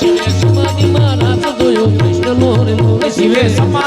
શિવે સમાધિ મહારાજ જોયો કૃષ્ણ મોર શિવે સમાધિ